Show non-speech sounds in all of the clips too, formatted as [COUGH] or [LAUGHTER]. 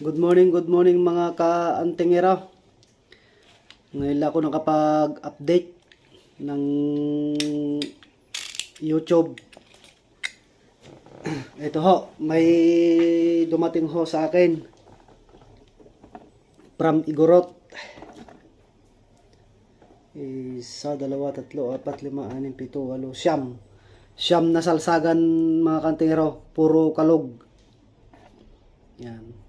Good morning, good morning mga ka-antingera. Ngayon ako nakapag-update ng YouTube. [CLEARS THROAT] Ito ho, may dumating ho sa akin from Igorot. Isa, dalawa, tatlo, apat, lima, anim, pito, walo, siyam. Siyam na salsagan mga kantingero, puro kalog. Yan.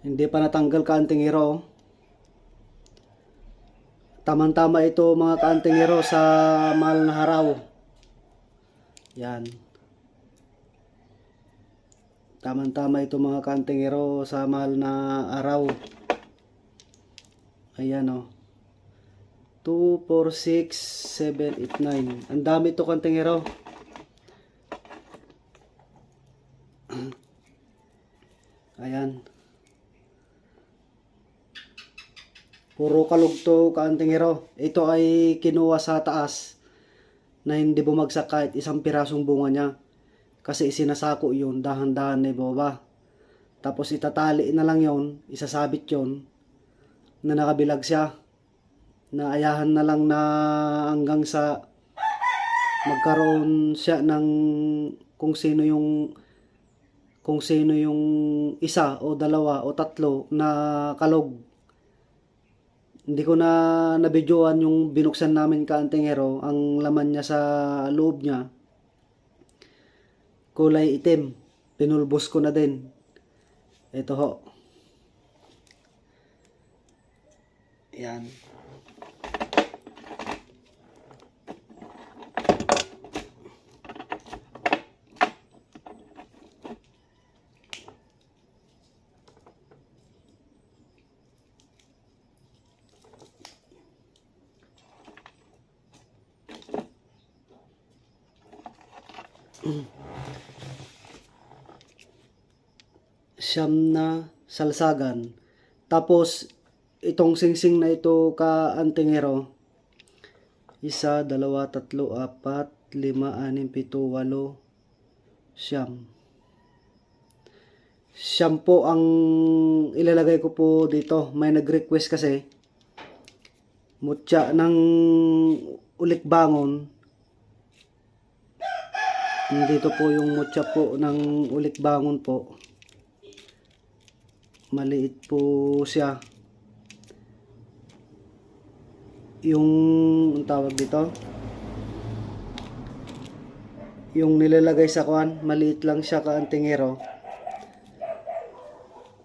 Hindi pa natanggal kaantingero. oh. Tamang-tama ito mga kaantingero sa mahal na haraw. Yan. Tamang-tama ito mga kaantingero sa mahal na araw. Ayan o. 2, 4, 6, 7, 8, 9. Ang dami ito kantingero. [CLEARS THROAT] Ayan. Puro kalugto kaantingero. Ito ay kinuha sa taas na hindi bumagsak kahit isang pirasong bunga niya. Kasi isinasako yun, dahan-dahan na ibaba. Tapos itatali na lang yon, isasabit yon na nakabilag siya. Naayahan na lang na hanggang sa magkaroon siya ng kung sino yung kung sino yung isa o dalawa o tatlo na kalog hindi ko na nabidyoan yung binuksan namin kaantingero. Ang laman niya sa loob niya, kulay itim. Pinulbos ko na din. Ito ho. Yan. Siyam na salsagan. Tapos, itong singsing na ito ka antingero, isa, dalawa, tatlo, apat, lima, anim, pito, walo, siyam. Siyam po ang ilalagay ko po dito. May nag-request kasi, mutya ng ulik bangon. Dito po yung mutya po ng ulik bangon po. Maliit po siya. Yung ang tawag dito? Yung nilalagay sa kwan maliit lang siya kaantingero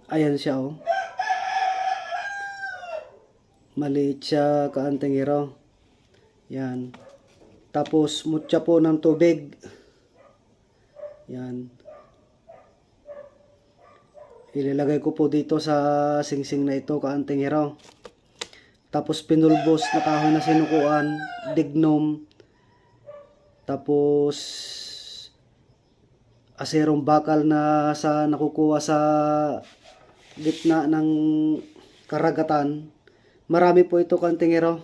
ayan siya oh. Maliit siya kaantingero yan. Tapos mutya po ng tubig yan Ilalagay ko po dito sa singsing na ito, kaantingero. Tapos pinulbos na kahoy na sinukuan, dignum. Tapos aserong bakal na sa nakukuha sa gitna ng karagatan. Marami po ito kantingero.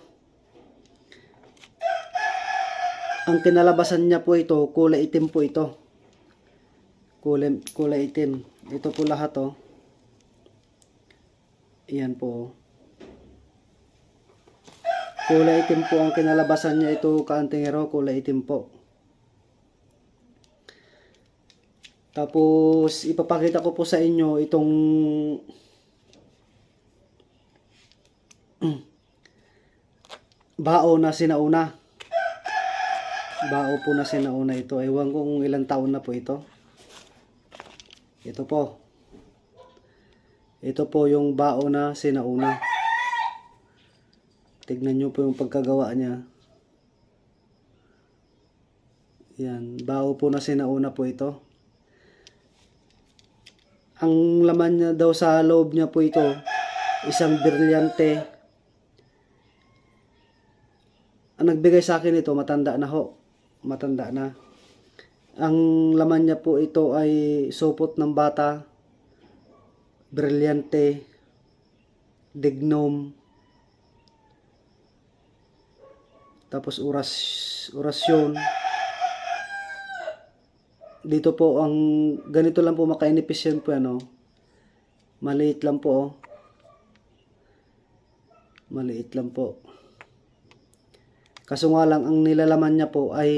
Ang kinalabasan niya po ito, kulay itim po ito. Kulay, kulay itim. Ito po lahat oh. Iyan po. Kulay itim po ang kinalabasan niya ito kaantingero, kulay itim po. Tapos ipapakita ko po sa inyo itong [CLEARS THROAT] bao na sinauna. Bao po na sinauna ito. Ewan kung ilang taon na po ito. Ito po. Ito po yung bao na sinauna. Tignan nyo po yung pagkagawa niya. Yan. Bao po na sinauna po ito. Ang laman niya daw sa loob niya po ito, isang brilyante. Ang nagbigay sa akin ito, matanda na ho. Matanda na. Ang laman niya po ito ay supot ng bata, brilyante, dignum, tapos oras, orasyon, dito po ang ganito lang po makainipis yan po ano. Maliit lang po oh. Maliit lang po. Kaso nga lang ang nilalaman niya po ay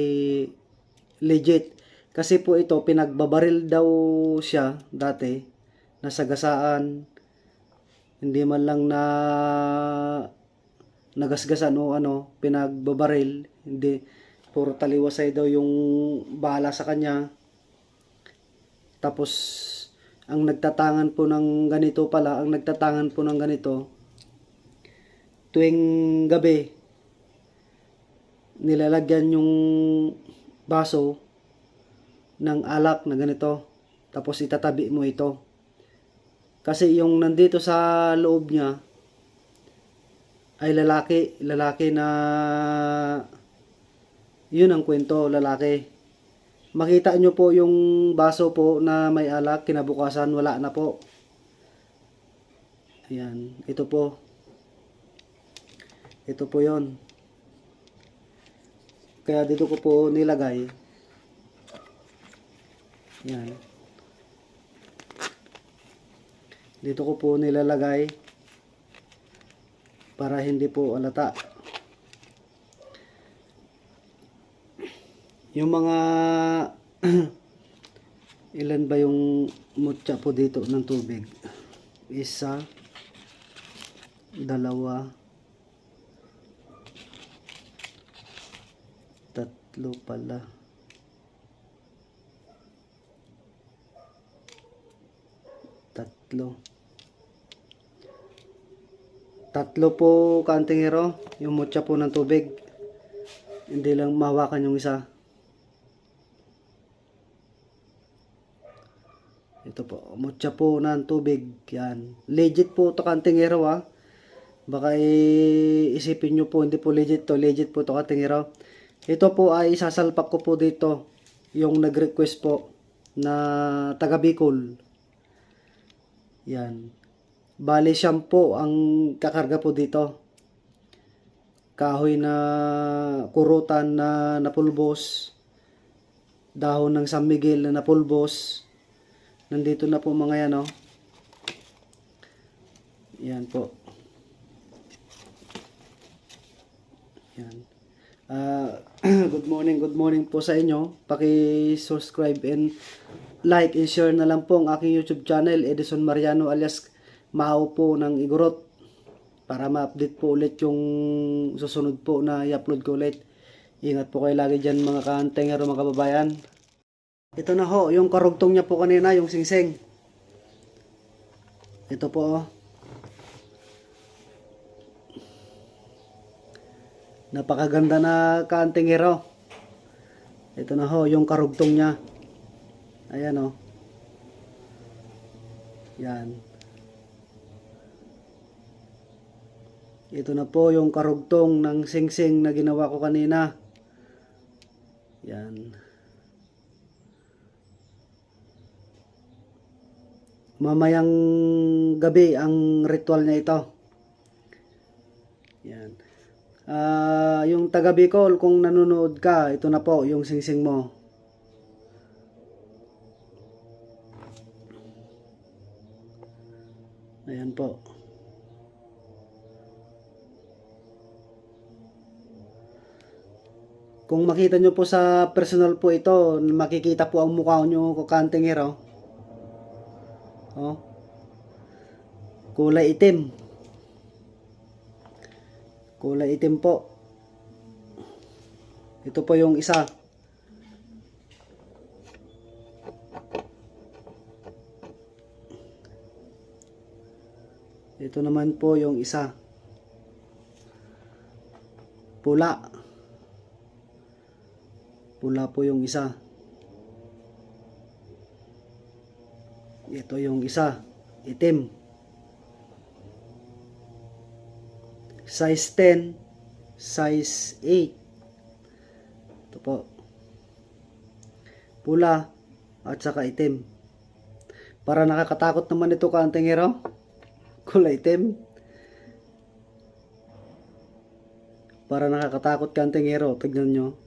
legit. Kasi po ito pinagbabaril daw siya dati nasagasaan hindi man lang na nagasgasan o ano pinagbabaril. Hindi puro taliwasay daw yung bala sa kanya. Tapos ang nagtatangan po ng ganito pala ang nagtatangan po ng ganito tuwing gabi nilalagyan yung baso ng alak na ganito tapos itatabi mo ito kasi yung nandito sa loob niya ay lalaki, lalaki na yun ang kwento, lalaki. Makita nyo po yung baso po na may alak, kinabukasan wala na po. Ayan, ito po. Ito po yon. Kaya dito ko po nilagay. Yan. Dito ko po nilalagay para hindi po alata. Yung mga [CLEARS THROAT] ilan ba yung mutya po dito ng tubig? Isa, dalawa, tatlo pala. Tatlo. Tatlo po kantingero, yung mutya po ng tubig. Hindi lang mahawakan yung isa. Ito po, mutya po ng tubig. Yan. Legit po to kantingero ha. Baka i- isipin nyo po, hindi po legit to. Legit po to kantingero. Ito po ay isasalpak ko po dito. Yung nag-request po na taga Bicol. Yan. Bali shampoo ang kakarga po dito. Kahoy na kurutan na napulbos. Dahon ng San Miguel na napulbos. Nandito na po mga yan, oh. Yan po. Yan. Ah, [CLEARS THROAT] good morning, good morning po sa inyo. Paki-subscribe and like and share na lang po ang aking YouTube channel, Edison Mariano alias Mao po ng Igorot para ma-update po ulit yung susunod po na i-upload ko ulit. Ingat po kayo lagi dyan mga kantengero mga kababayan. Ito na ho, yung karugtong niya po kanina, yung singsing. Ito po oh. Napakaganda na kantingero. Ito na ho, yung karugtong niya. Ayan oh. Yan. Ito na po yung karugtong ng singsing na ginawa ko kanina. Yan. Mamayang gabi ang ritual niya ito. Ah, yung taga Bicol, kung nanonood ka, ito na po yung singsing mo. Ayan po. Kung makita nyo po sa personal po ito, makikita po ang mukha nyo kukanting hero. Oh. Kulay itim. Kulay itim po. Ito po yung isa. Ito naman po yung isa. Pula. Pula po yung isa. Ito yung isa. Itim. Size 10. Size 8. Ito po. Pula. At saka itim. Para nakakatakot naman ito kanting hero. [LAUGHS] Kulay itim. Para nakakatakot kanting hero. Tignan nyo.